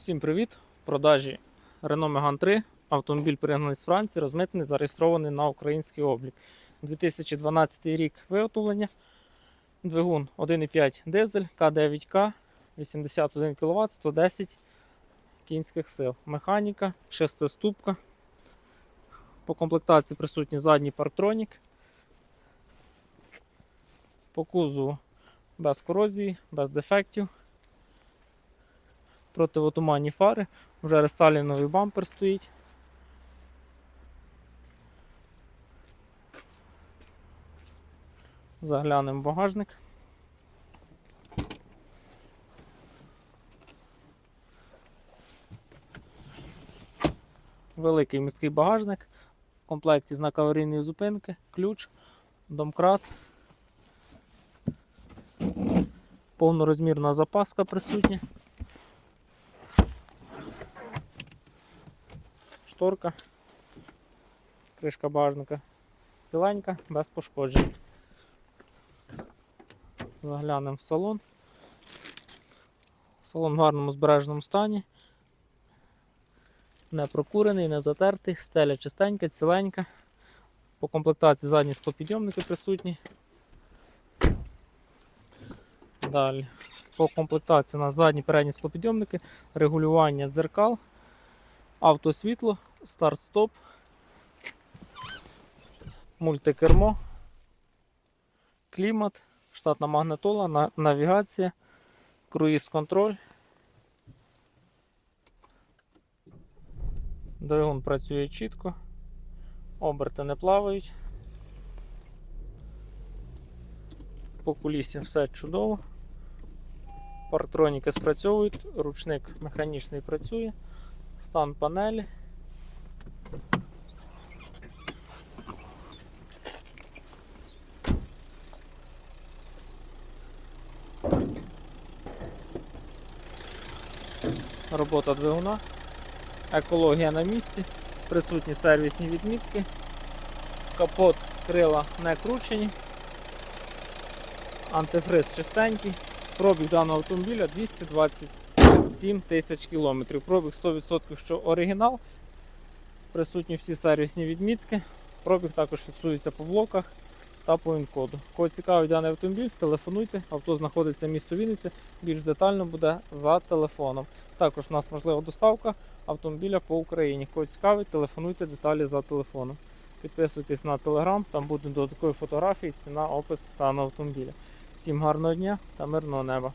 Всім привіт! В продажі Renault Megane 3. Автомобіль пригнаний з Франції, розмитний, зареєстрований на український облік. 2012 рік виготовлення. Двигун 1,5 дизель К9К, 81 кВт, 110 кінських сил. Механіка, шестиступка. По комплектації присутній задній парктронік. По кузову без корозії, без дефектів противотуманні фари, вже рестайлінговий бампер стоїть. Заглянемо в багажник. Великий міський багажник, в комплекті знак аварійної зупинки, ключ, домкрат, повнорозмірна запаска присутня. Шторка, кришка багажника ціленька, без пошкоджень. Заглянемо в салон. Салон в гарному збереженому стані. Не прокурений, не затертий, стеля чистенька, ціленька. По комплектації задні склопідйомники присутні. Далі. По комплектації на задні передні склопідйомники, регулювання дзеркал, автосвітло, старт-стоп, мультикермо, клімат, штатна магнитола, навігація, круїз-контроль. Двигун працює чітко, оберти не плавають. По кулісі все чудово. Партроніки спрацьовують, ручник механічний працює, стан панелі. Робота двигуна, екологія на місці, присутні сервісні відмітки, капот, крила не кручені, антифриз чистенький, пробіг даного автомобіля 227 тисяч кілометрів. Пробіг 100% що оригінал, присутні всі сервісні відмітки, пробіг також фіксується по блоках та по інкоду. Кого цікавий даний автомобіль, телефонуйте. Авто знаходиться в місто Вінниця. Більш детально буде за телефоном. Також у нас можлива доставка автомобіля по Україні. Кого цікавить, телефонуйте деталі за телефоном. Підписуйтесь на телеграм, там будуть додаткові фотографії, ціна, опис даного автомобіля. Всім гарного дня та мирного неба!